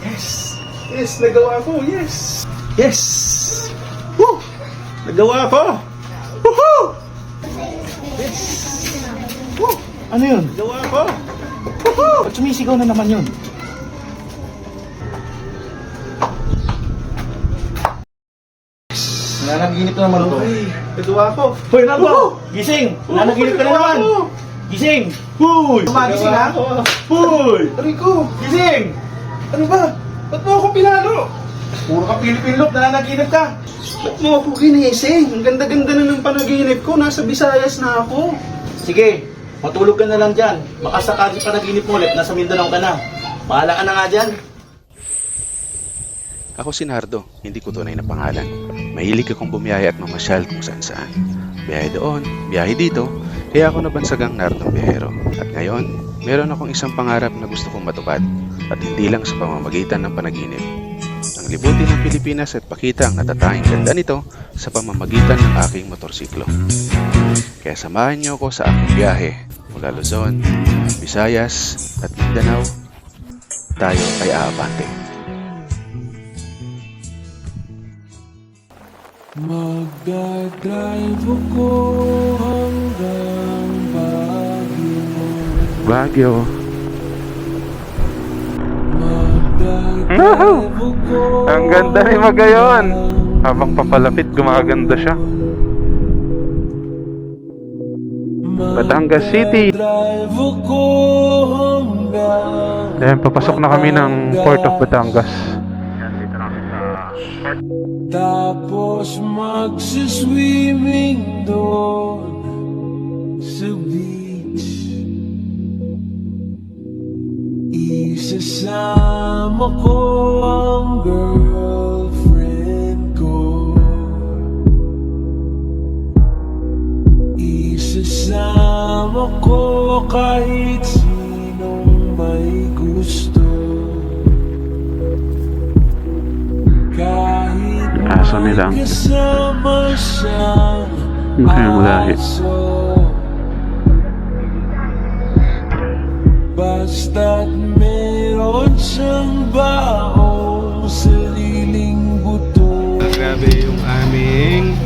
Yes! Yes, nagawa ko! Yes! Yes! Woo! Nagawa ko! Woohoo! Yes! Woo! Ano yun? Nagawa ko! Woohoo! Ba't sumisigaw na naman yun? Nananaginip na naman ito. Nagawa ko! Hoy, Naldo! Gising! Nananaginip ka na naman! Gising! Hoy! Magising ha? Hoy! Aray ko! Gising! Ano ba? Ba't mo ako pinalo? Puro ka Pilipinlop, nananaginip ka. Ba't mo ako ginising? Ang ganda-ganda na ng panaginip ko. Nasa Visayas na ako. Sige, matulog ka na lang dyan. Baka sakali panaginip mo ulit, nasa Mindanao ka na. Bahala ka na nga dyan. Ako si Nardo, hindi ko tunay na pangalan. Mahilig akong bumiyaya at mamasyal kung saan saan. Biyahe doon, biyahe dito, kaya ako nabansagang Nardong Biyahero. At ngayon, meron akong isang pangarap na gusto kong matupad. At hindi lang sa pamamagitan ng panaginip. Ang libutin ng Pilipinas at pakita ang natatanging ganda nito sa pamamagitan ng aking motorsiklo. Kaya samahan niyo ako sa aking biyahe mula Luzon, Visayas at Mindanao. Tayo ay aabante. Magdadrive ako hanggang Baguio ako Ang ganda ni Magayon. Habang papalapit, gumaganda siya. Batangas City. Ayan, papasok na kami ng Port of Batangas. Tapos magsiswimming doon sa beach Isasama ko ang girlfriend ko. Isasama ko kahit sinong may gusto. Kahit Aso nilang. kasama siyang aso. Basta't meron siyang baong sariling buto Grabe yung aming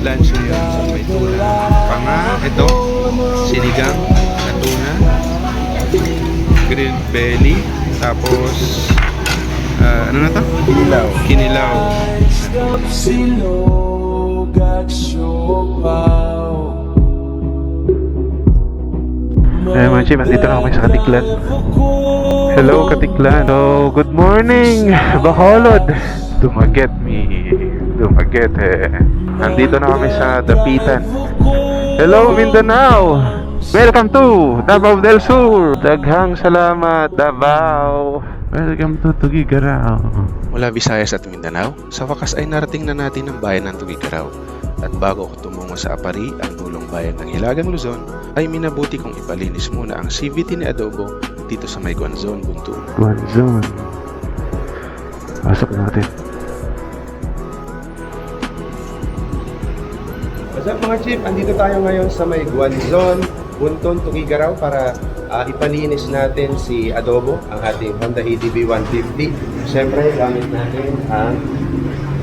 lunch ngayon sa may tuna. Panga, ito, sinigang na tuna, grilled belly, tapos, ah, ano na to? Kinilaw. Kinilaw. Stop silog at siopaw Eh, mga chip, andito na kami sa Katiklan. Hello, Katiklan. So, good morning, Bacolod. Dumaget me. Dumaget eh. Nandito na kami sa Dapitan. Hello, Mindanao. Welcome to Davao del Sur. Daghang salamat, Davao. Welcome to Tugigaraw. Mula Visayas at Mindanao, sa wakas ay narating na natin ang bayan ng Tugigaraw. At bago ako tumungo sa Apari, ang dulong bayan ng Hilagang Luzon, ay minabuti kong ipalinis muna ang CVT ni Adobo dito sa may Guanzon, Buntuan. Guanzon. Pasok natin. What's up mga chip? Andito tayo ngayon sa may Guanzon, Bunton, Tugigaraw para ah, ipalinis natin si Adobo, ang ating Honda ADB 150. Siyempre, gamit natin ang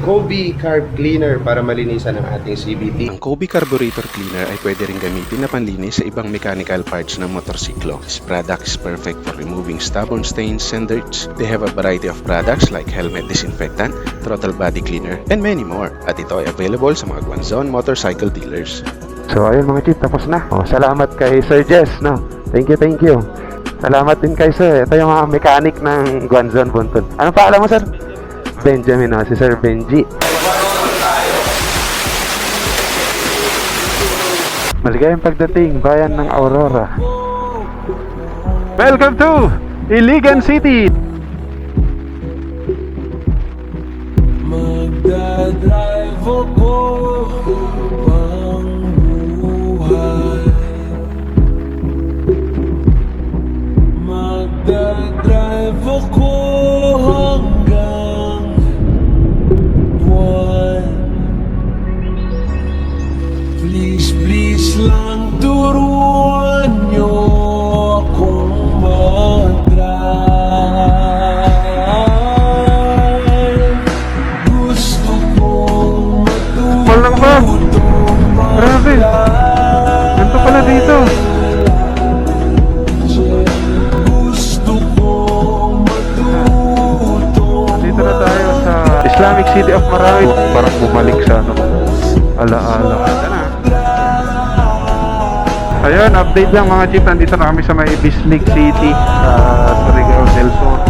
Kobe Carb Cleaner para malinisan ang ating CVT. Ang Kobe Carburetor Cleaner ay pwede rin gamitin na panlinis sa ibang mechanical parts ng motorsiklo. This product is perfect for removing stubborn stains and dirts. They have a variety of products like helmet disinfectant, throttle body cleaner, and many more. At ito ay available sa mga Guanzon motorcycle dealers. So ayun mga chip, tapos na. Oh, salamat kay Sir Jess, no? Thank you, thank you. Salamat din kay Sir. Ito yung mga mechanic ng Guanzon Bunton. Anong paalam mo, Sir? Benjamin, no? Si Sir Benji. Maligayang pagdating, bayan ng Aurora. Welcome to Iligan City! City of Marawi. Parang bumalik sa ano, alaala. Ayun, update lang mga jeep. Nandito na kami sa may Bislig City, ah, sa uh, Surigao del Sur.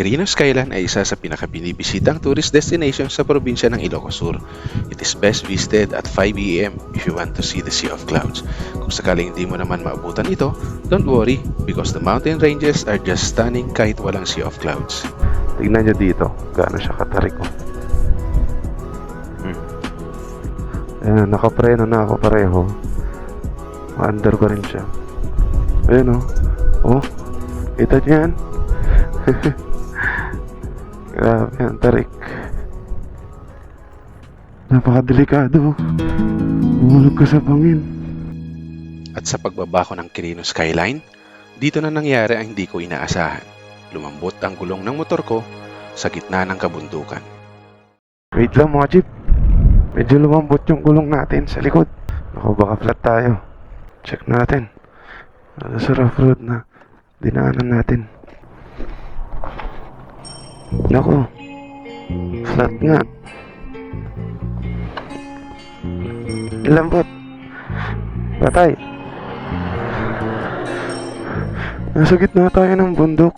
Quirino Skyline ay isa sa pinakabinibisitang tourist destination sa probinsya ng Ilocos Sur. It is best visited at 5 a.m. if you want to see the Sea of Clouds. Kung sakaling hindi mo naman maabutan ito, don't worry because the mountain ranges are just stunning kahit walang Sea of Clouds. Tignan nyo dito, gaano siya katarik ko. Hmm. Ayan, nakapreno na ako pareho. Under ko rin siya. Ayan o. Oh. kita nyo yan? Grabe, ang tarik. Napakadelikado. Umulog ka sa bangin. At sa pagbaba ko ng Quirino Skyline, dito na nangyari ang hindi ko inaasahan. Lumambot ang gulong ng motor ko sa gitna ng kabundukan. Wait lang mga jeep. Medyo lumambot yung gulong natin sa likod. Ako baka flat tayo. Check natin. Ano sa rough road na dinaanan natin. Nako. Flat nga. Lambot. Patay. Nasa gitna tayo ng bundok.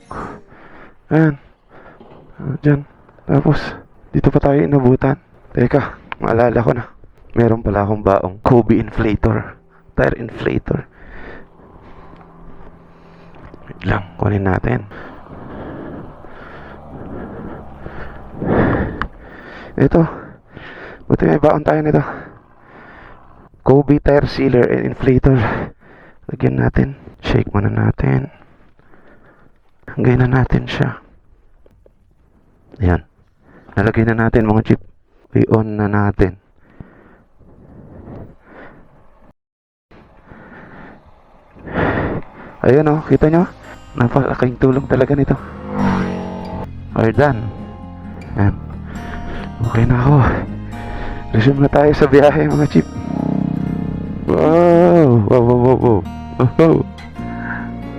Ayan. Ah, Diyan. Tapos, dito pa tayo inabutan. Teka, maalala ko na. Meron pala akong baong Kobe inflator. Tire inflator. Wait lang, kunin natin. Ito. Buti may baon tayo nito. Kobe tire sealer and inflator. Lagyan natin. Shake muna natin. Hanggayin na natin siya. Ayan. Nalagay na natin mga chip. I-on na natin. Ayan o, kita nyo? Napakaking tulong talaga nito. We're done. Ayan. Okay na ako. Resume na tayo sa biyahe mga chip. Wow! Wow, wow, wow, wow. Wow.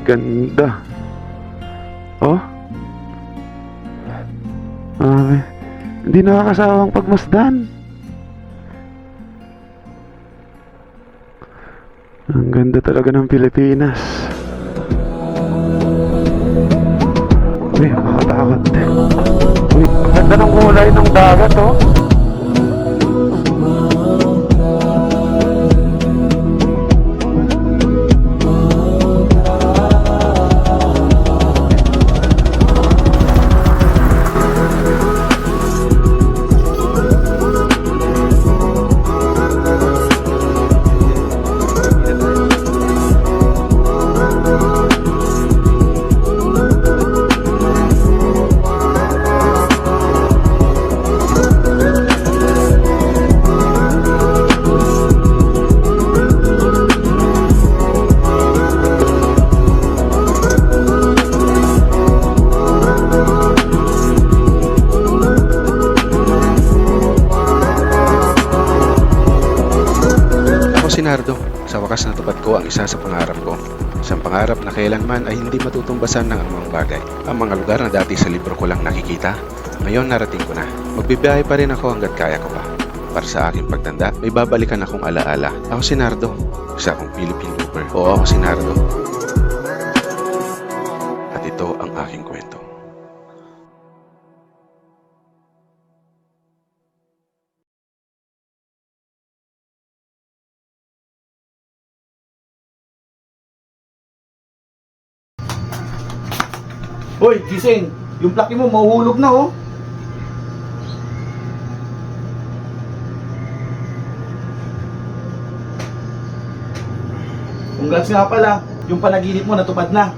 Ganda. Oh. Mami. Hindi nakakasawang pagmasdan. Ang ganda talaga ng Pilipinas. Uy, makakatakot. Uy, ganda ng kulay ng dagat, oh. Si Nardo. Sa wakas natupad ko ang isa sa pangarap ko. Isang pangarap na kailanman ay hindi matutumbasan ng anumang bagay. Ang mga lugar na dati sa libro ko lang nakikita, ngayon narating ko na. Magbibiyahe pa rin ako hanggat kaya ko pa. Para sa aking pagtanda, may babalikan akong alaala. Ako si Nardo, isa akong Philippine Looper. Oo, ako si Nardo. Hoy, gising! Yung plaki mo, mahuhulog na oh. Congrats nga pala, yung panaginip mo natupad na.